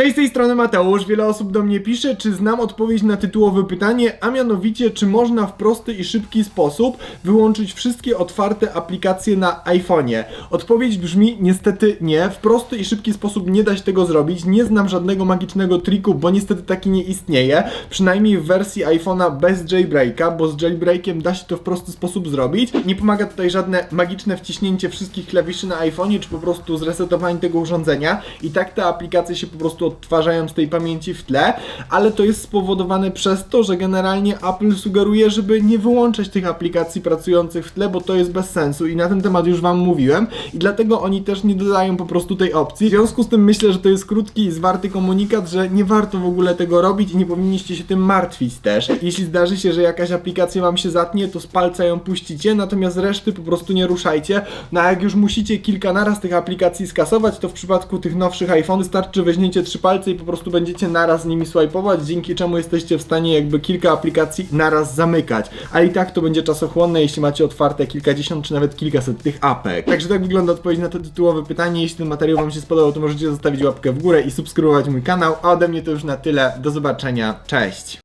Cześć, z tej strony Mateusz. Wiele osób do mnie pisze, czy znam odpowiedź na tytułowe pytanie, a mianowicie, czy można w prosty i szybki sposób wyłączyć wszystkie otwarte aplikacje na iPhone'ie. Odpowiedź brzmi niestety nie. W prosty i szybki sposób nie da się tego zrobić. Nie znam żadnego magicznego triku, bo niestety taki nie istnieje. Przynajmniej w wersji iPhone'a bez jailbreaka, bo z jailbreakiem da się to w prosty sposób zrobić. Nie pomaga tutaj żadne magiczne wciśnięcie wszystkich klawiszy na iPhone'ie, czy po prostu zresetowanie tego urządzenia. I tak te aplikacje się po prostu odtwarzają z tej pamięci w tle, ale to jest spowodowane przez to, że generalnie Apple sugeruje, żeby nie wyłączać tych aplikacji pracujących w tle, bo to jest bez sensu i na ten temat już Wam mówiłem i dlatego oni też nie dodają po prostu tej opcji. W związku z tym myślę, że to jest krótki i zwarty komunikat, że nie warto w ogóle tego robić i nie powinniście się tym martwić też. Jeśli zdarzy się, że jakaś aplikacja Wam się zatnie, to z palca ją puścicie, natomiast reszty po prostu nie ruszajcie. No a jak już musicie kilka naraz tych aplikacji skasować, to w przypadku tych nowszych iPhone wystarczy weźmiecie trzy palce i po prostu będziecie naraz nimi swipeować, dzięki czemu jesteście w stanie jakby kilka aplikacji naraz zamykać. A i tak to będzie czasochłonne, jeśli macie otwarte kilkadziesiąt czy nawet kilkaset tych apek. Także tak wygląda odpowiedź na to tytułowe pytanie. Jeśli ten materiał Wam się spodobał, to możecie zostawić łapkę w górę i subskrybować mój kanał. A ode mnie to już na tyle. Do zobaczenia. Cześć!